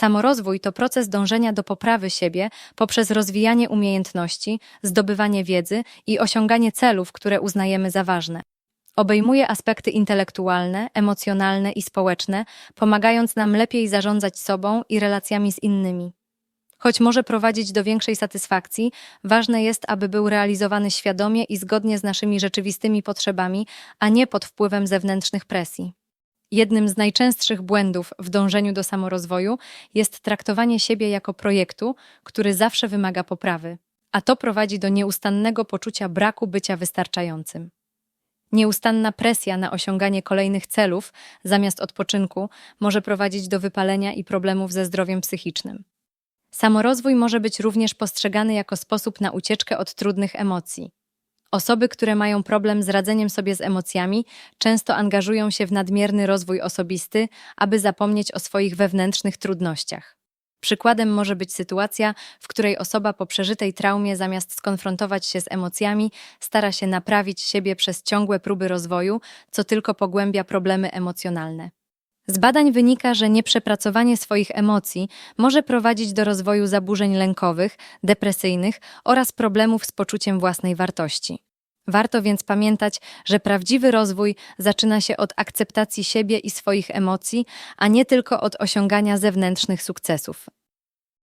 Samorozwój to proces dążenia do poprawy siebie poprzez rozwijanie umiejętności, zdobywanie wiedzy i osiąganie celów, które uznajemy za ważne. Obejmuje aspekty intelektualne, emocjonalne i społeczne, pomagając nam lepiej zarządzać sobą i relacjami z innymi. Choć może prowadzić do większej satysfakcji, ważne jest, aby był realizowany świadomie i zgodnie z naszymi rzeczywistymi potrzebami, a nie pod wpływem zewnętrznych presji. Jednym z najczęstszych błędów w dążeniu do samorozwoju jest traktowanie siebie jako projektu, który zawsze wymaga poprawy, a to prowadzi do nieustannego poczucia braku bycia wystarczającym. Nieustanna presja na osiąganie kolejnych celów zamiast odpoczynku może prowadzić do wypalenia i problemów ze zdrowiem psychicznym. Samorozwój może być również postrzegany jako sposób na ucieczkę od trudnych emocji. Osoby, które mają problem z radzeniem sobie z emocjami, często angażują się w nadmierny rozwój osobisty, aby zapomnieć o swoich wewnętrznych trudnościach. Przykładem może być sytuacja, w której osoba po przeżytej traumie, zamiast skonfrontować się z emocjami, stara się naprawić siebie przez ciągłe próby rozwoju, co tylko pogłębia problemy emocjonalne. Z badań wynika, że nieprzepracowanie swoich emocji może prowadzić do rozwoju zaburzeń lękowych, depresyjnych oraz problemów z poczuciem własnej wartości. Warto więc pamiętać, że prawdziwy rozwój zaczyna się od akceptacji siebie i swoich emocji, a nie tylko od osiągania zewnętrznych sukcesów.